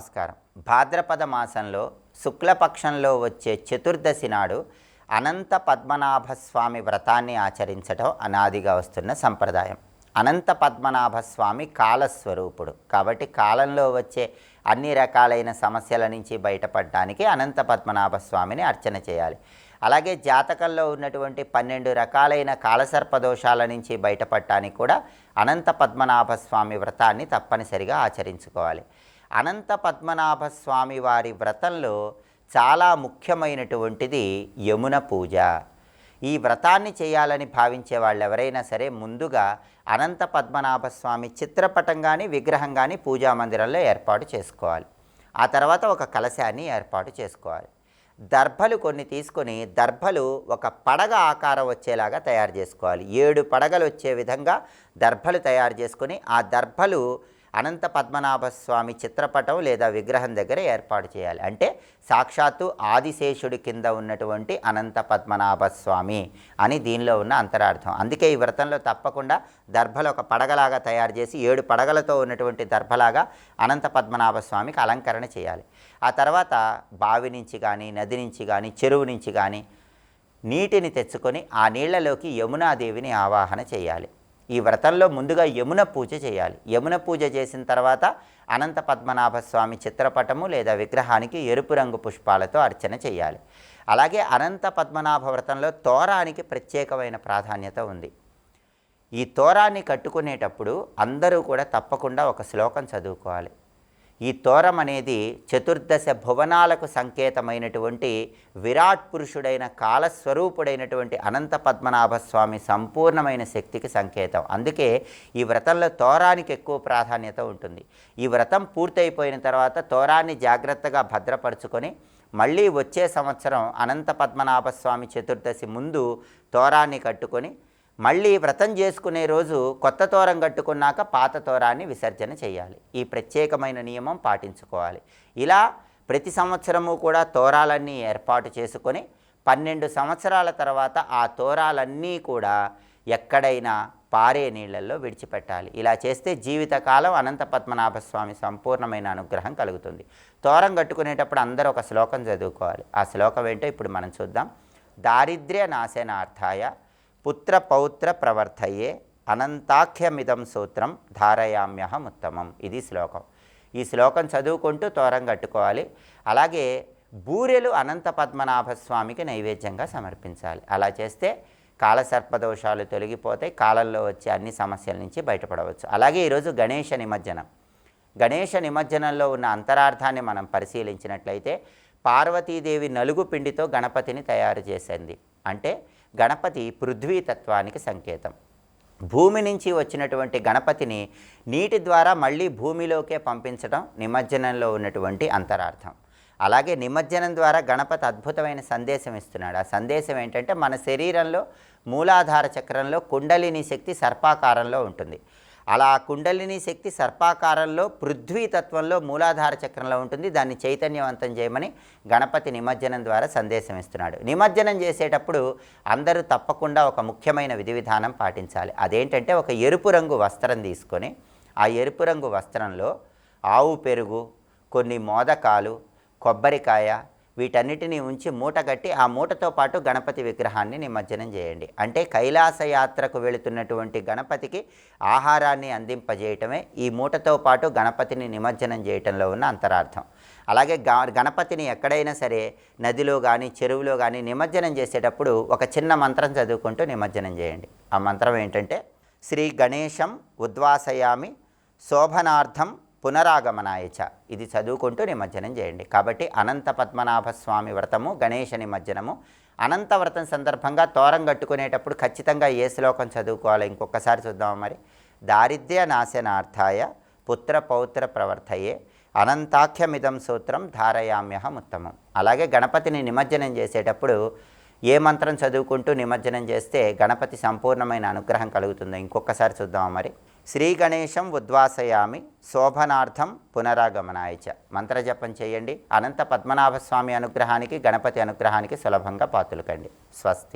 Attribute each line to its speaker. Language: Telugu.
Speaker 1: నమస్కారం. భాద్రపద మాసంలో శుక్లపక్షంలో వచ్చే చతుర్దశి నాడు అనంత పద్మనాభ స్వామి వ్రతాన్ని ఆచరించడం అనాదిగా వస్తున్న సంప్రదాయం. అనంత పద్మనాభ స్వామి కాలస్వరూపుడు. కాబట్టి కాలంలో వచ్చే అన్ని రకాలైన సమస్యల నుంచి బయటపడడానికి అనంత పద్మనాభ స్వామిని అర్చన చేయాలి. అలాగే జాతకంలో ఉన్నటువంటి పన్నెండు రకాలైన కాలసర్ప దోషాల నుంచి బయటపడటానికి కూడా అనంత పద్మనాభ స్వామి వ్రతాన్ని తప్పనిసరిగా ఆచరించుకోవాలి. అనంత పద్మనాభ స్వామి వారి వ్రతంలో చాలా ముఖ్యమైనటువంటిది యమున పూజ. ఈ వ్రతాన్ని చేయాలని భావించే వాళ్ళు ఎవరైనా సరే ముందుగా అనంత పద్మనాభ స్వామి చిత్రపటం కానీ విగ్రహం కానీ పూజా మందిరంలో ఏర్పాటు చేసుకోవాలి. ఆ తర్వాత ఒక కలశాన్ని ఏర్పాటు చేసుకోవాలి. దర్భలు కొన్ని తీసుకొని దర్భలు ఒక పడగ ఆకారం వచ్చేలాగా తయారు చేసుకోవాలి. ఏడు పడగలు వచ్చే విధంగా దర్భలు తయారు చేసుకొని ఆ దర్భలు అనంత పద్మనాభస్వామి చిత్రపటం లేదా విగ్రహం దగ్గర ఏర్పాటు చేయాలి. అంటే సాక్షాత్తు ఆదిశేషుడి కింద ఉన్నటువంటి అనంత పద్మనాభ స్వామి అని దీనిలో ఉన్న అంతరార్థం. అందుకే ఈ వ్రతంలో తప్పకుండా దర్భలు ఒక పడగలాగా తయారు చేసి ఏడు పడగలతో ఉన్నటువంటి దర్భలాగా అనంత పద్మనాభ స్వామికి అలంకరణ చేయాలి. ఆ తర్వాత బావి నుంచి కానీ నది నుంచి కానీ చెరువు నుంచి కానీ నీటిని తెచ్చుకొని ఆ నీళ్ళలోకి యమునాదేవిని ఆవాహన చేయాలి. ఈ వ్రతంలో ముందుగా యమున పూజ చేయాలి. యమున పూజ చేసిన తర్వాత అనంత పద్మనాభ స్వామి చిత్రపటము లేదా విగ్రహానికి ఎరుపు రంగు పుష్పాలతో అర్చన చేయాలి. అలాగే అనంత పద్మనాభ వ్రతంలో తోరానికి ప్రత్యేకమైన ప్రాధాన్యత ఉంది. ఈ తోరాన్ని కట్టుకునేటప్పుడు అందరూ కూడా తప్పకుండా ఒక శ్లోకం చదువుకోవాలి. ఈ తోరం అనేది చతుర్దశ భువనాలకు సంకేతమైనటువంటి విరాట్ పురుషుడైన కాలస్వరూపుడైనటువంటి అనంత పద్మనాభ స్వామి సంపూర్ణమైన శక్తికి సంకేతం. అందుకే ఈ వ్రతంలో తోరానికి ఎక్కువ ప్రాధాన్యత ఉంటుంది. ఈ వ్రతం పూర్తయిపోయిన తర్వాత తోరాన్ని జాగ్రత్తగా భద్రపరుచుకొని మళ్ళీ వచ్చే సంవత్సరం అనంత పద్మనాభ స్వామి చతుర్దశి ముందు తోరాన్ని కట్టుకొని మళ్ళీ వ్రతం చేసుకునే రోజు కొత్త తోరం కట్టుకున్నాక పాత తోరాన్ని విసర్జన చేయాలి. ఈ ప్రత్యేకమైన నియమం పాటించుకోవాలి. ఇలా ప్రతి సంవత్సరము కూడా తోరాలన్నీ ఏర్పాటు చేసుకొని పన్నెండు సంవత్సరాల తర్వాత ఆ తోరాలన్నీ కూడా ఎక్కడైనా పారే నీళ్ళల్లో విడిచిపెట్టాలి. ఇలా చేస్తే జీవితకాలం అనంత పద్మనాభ స్వామి సంపూర్ణమైన అనుగ్రహం కలుగుతుంది. తోరం కట్టుకునేటప్పుడు అందరూ ఒక శ్లోకం చదువుకోవాలి. ఆ శ్లోకం ఏంటో ఇప్పుడు మనం చూద్దాం. దారిద్ర్య నాశనార్థాయ పుత్ర పౌత్ర ప్రవర్తయే అనంతాఖ్యమిదం సూత్రం ధారయామ్యహం ఉత్తమం. ఇది శ్లోకం. ఈ శ్లోకం చదువుకుంటూ తోరం కట్టుకోవాలి. అలాగే బూరెలు అనంత పద్మనాభ స్వామికి నైవేద్యంగా సమర్పించాలి. అలా చేస్తే కాలసర్పదోషాలు తొలగిపోతాయి కాలంలో వచ్చే అన్ని సమస్యల నుంచి బయటపడవచ్చు. అలాగే ఈరోజు గణేష నిమజ్జనం. గణేష నిమజ్జనంలో ఉన్న అంతరార్థాన్ని మనం పరిశీలించినట్లయితే పార్వతీదేవి నలుగు పిండితో గణపతిని తయారు చేసింది. అంటే గణపతి పృథ్వీతత్వానికి సంకేతం. భూమి నుంచి వచ్చినటువంటి గణపతిని నీటి ద్వారా మళ్ళీ భూమిలోకే పంపించడం నిమజ్జనంలో ఉన్నటువంటి అంతరార్థం. అలాగే నిమజ్జనం ద్వారా గణపతి అద్భుతమైన సందేశం ఇస్తున్నాడు. ఆ సందేశం ఏంటంటే మన శరీరంలో మూలాధార చక్రంలో కుండలిని శక్తి సర్పాకారంలో ఉంటుంది. అలా కుండలిని శక్తి సర్పాకారంలో పృథ్వీ తత్వంలో మూలాధార చక్రంలో ఉంటుంది. దాన్ని చైతన్యవంతం చేయమని గణపతి నిమజ్జనం ద్వారా సందేశం ఇస్తున్నాడు. నిమజ్జనం చేసేటప్పుడు అందరూ తప్పకుండా ఒక ముఖ్యమైన విధి విధానం పాటించాలి. అదేంటంటే ఒక ఎరుపు రంగు వస్త్రం తీసుకొని ఆ ఎరుపు రంగు వస్త్రంలో ఆవు పెరుగు కొన్ని మోదకాలు కొబ్బరికాయ వీటన్నిటిని ఉంచి మూట కట్టి ఆ మూటతో పాటు గణపతి విగ్రహాన్ని నిమజ్జనం చేయండి. అంటే కైలాస యాత్రకు వెళుతున్నటువంటి గణపతికి ఆహారాన్ని అందింపజేయటమే ఈ మూటతో పాటు గణపతిని నిమజ్జనం చేయటంలో ఉన్న అంతరార్థం. అలాగే గణపతిని ఎక్కడైనా సరే నదిలో కానీ చెరువులో కానీ నిమజ్జనం చేసేటప్పుడు ఒక చిన్న మంత్రం చదువుకుంటూ నిమజ్జనం చేయండి. ఆ మంత్రం ఏంటంటే శ్రీ గణేశం ఉద్వాసయామి శోభనార్థం పునరాగమనాయచ ఇది చదువుకుంటూ నిమజ్జనం చేయండి. కాబట్టి అనంత పద్మనాభ స్వామి వ్రతము గణేష నిమజ్జనము. అనంత వ్రతం సందర్భంగా తోరం కట్టుకునేటప్పుడు ఖచ్చితంగా ఏ శ్లోకం చదువుకోవాలి? ఇంకొకసారి చూద్దాం మరి. దారిద్ర్య నాశనార్థాయ పుత్ర పౌత్ర ప్రవర్తయే. అనంతాఖ్యమిదం సూత్రం ధారయామ్యహం ఉత్తమం అలాగే గణపతిని నిమజ్జనం చేసేటప్పుడు ఏ మంత్రం చదువుకుంటూ నిమజ్జనం చేస్తే గణపతి సంపూర్ణమైన అనుగ్రహం కలుగుతుందో? ఇంకొకసారి చూద్దాం మరి. శ్రీగణేశం ఉద్వాసయామి శోభనార్థం పునరాగమనాయచ మంత్రజపం చేయండి. అనంత పద్మనాభస్వామి అనుగ్రహానికి గణపతి అనుగ్రహానికి సులభంగా పాతులకండి. స్వస్తి.